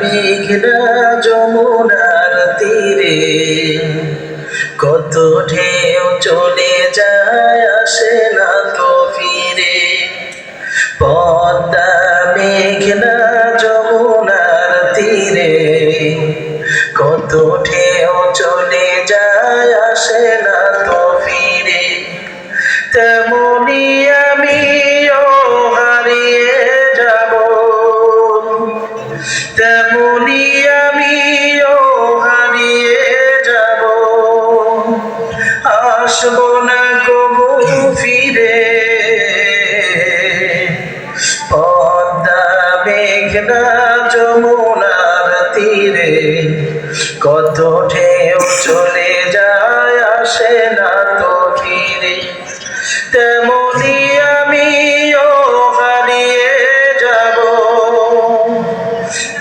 মেঘনা যমুনার তীরে কত ঢেউ চলে যায় আসে না তো ফিরে। পদ্মা মেঘনা যমুনার তীরে কত ঢেউ চলে যায়, আসে না তো ফিরে। তেমনি আমিও হারিয়ে যাব।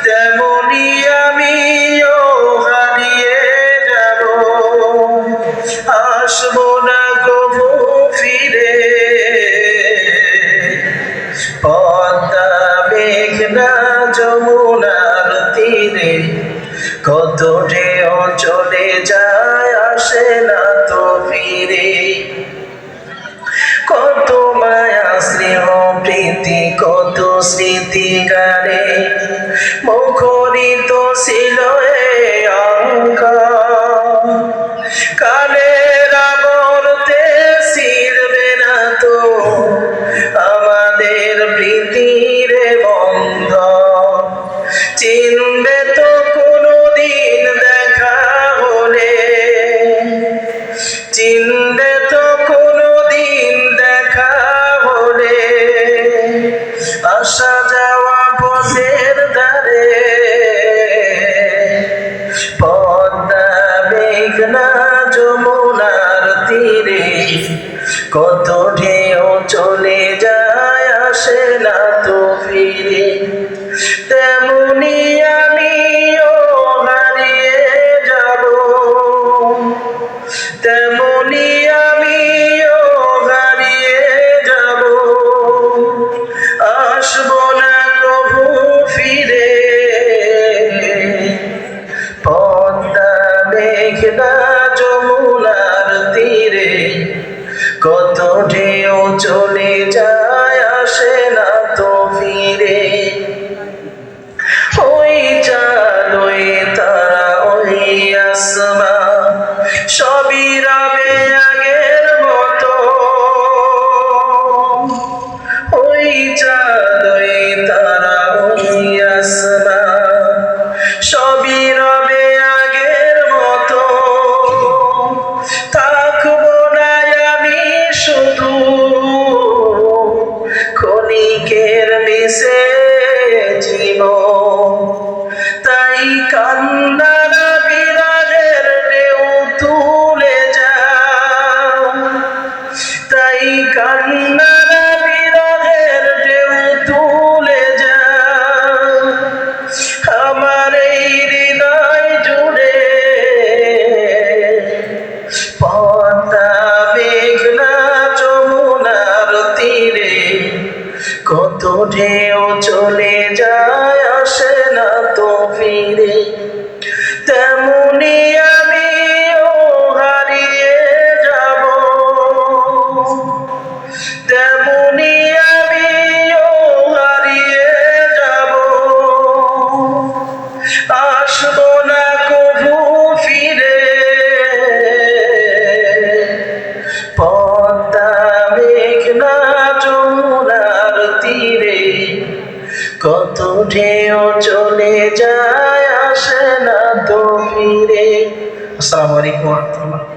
তেমনি আমিও হারিয়ে যাব। আসব না কবু কত ঢেউ চলে যায় আসে না তো ফিরে? কত মায়া, স্নেহ, প্রীতি, কত স্মৃতি গানে? মুখরিত ছিল চিনবে তো কোনোদিন দেখা হলে, আসা যাওয়া পথের ধারে, পদ্মা মেঘনা যমুনার তীরে, কত ঢেউ চলে যায় আসে না তো ফিরে। তেমনি আমিও হারিয়ে যাব। আসব না কবু ফিরে। পদ্মা মেঘনা যমুনার তীরে। কত ঢেউ চলে যায়, আসে না ক্ষণিকের মিশে ঢেউ চলে যায় আসে না তো ফিরে। ঢেউ চলে যায় আসে না তো ফিরে। আসসালামু আলাইকুম